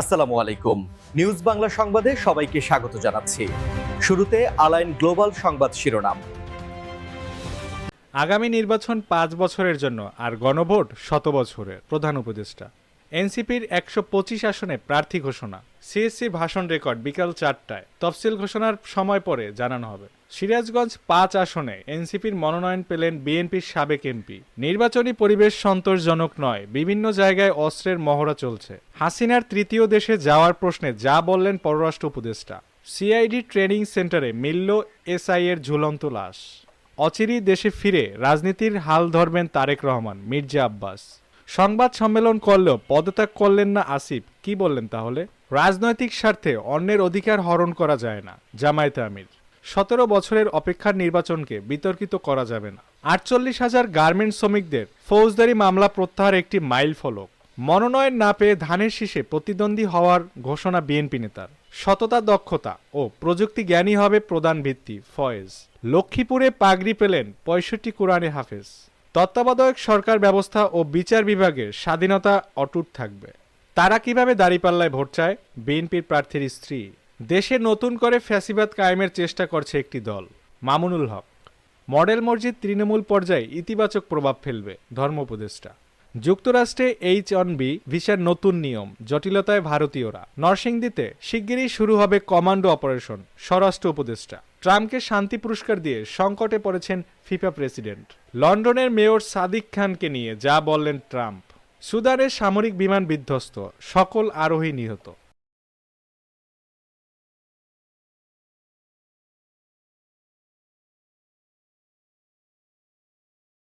আসসালামু আলাইকুম। নিউজ বাংলা সংবাদে সবাইকে স্বাগত জানাচ্ছি। শুরুতে আলাইন গ্লোবাল সংবাদ শিরোনাম। আগামী নির্বাচন পাঁচ বছরের জন্য আর গণভোট শত বছরের, প্রধান উপদেষ্টা। এনসিপির একশো পঁচিশ আসনে প্রার্থী ঘোষণা। সিএসসি ভাষণ রেকর্ড বিকাল চারটায়। তফসিল ঘোষণার সময় পরে জানানো হবে। সিরাজগঞ্জ পাঁচ আসনে এনসিপির মনোনয়ন পেলেন বিএনপির সাবেক এমপি। নির্বাচনী পরিবেশ সন্তোষজনক নয়, বিভিন্ন জায়গায় অস্ত্রের মহড়া চলছে। হাসিনার তৃতীয় দেশে যাওয়ার প্রশ্নে যা বললেন পররাষ্ট্র উপদেষ্টা। সিআইডি ট্রেনিং সেন্টারে মিলল এসআই এর ঝুলন্ত লাশ। অচিরেই দেশে ফিরে রাজনীতির হাল ধরবেন তারেক রহমান, মির্জা আব্বাস। সংবাদ সম্মেলন করলেও পদত্যাগ করলেন না আসিফ। কি বললেন তাহলে? রাজনৈতিক স্বার্থে অন্যের অধিকার হরণ করা যায় না, জামায়াতে আমির। সতেরো বছরের অপেক্ষার নির্বাচনকে বিতর্কিত করা যাবে না। আটচল্লিশ হাজার গার্মেন্ট শ্রমিকদের ফৌজদারি মামলা প্রত্যাহার একটি মাইল ফলক। মনোনয়ন না পেয়ে ধানের শীষে প্রতিদ্বন্দ্বী হওয়ার ঘোষণা বিএনপি নেতার। সততা, দক্ষতা ও প্রযুক্তি জ্ঞানী হবে প্রধান ভিত্তি, ফয়েজ। লক্ষ্মীপুরে পাগড়ি পেলেন পঁয়ষট্টি কোরআনে হাফেজ। তত্ত্বাবধায়ক সরকার ব্যবস্থা ও বিচার বিভাগের স্বাধীনতা অটুট থাকবে। তারা কীভাবে দাঁড়িপাল্লায় ভোট চায়? বিএনপির প্রার্থীর স্ত্রী। দেশে নতুন করে ফ্যাসিবাদ কায়েমের চেষ্টা করছে একটি দল, মামুনুল হক। মডেল মসজিদ তৃণমূল পর্যায়ে ইতিবাচক প্রভাব ফেলবে, ধর্ম উপদেষ্টা। যুক্তরাষ্ট্রে এইচ অন বি ভিসার নতুন নিয়ম, জটিলতায় ভারতীয়রা। নরসিংদীতে শিগগিরই শুরু হবে কমান্ডো অপারেশন, স্বরাষ্ট্র উপদেষ্টা। ট্রাম্পকে শান্তি পুরস্কার দিয়ে সংকটে পড়েছেন ফিফা প্রেসিডেন্ট। লন্ডনের মেয়র সাদিক খানকে নিয়ে যা বললেন ট্রাম্প। সুদানের সামরিক বিমান বিধ্বস্ত, সকল আরোহী নিহত।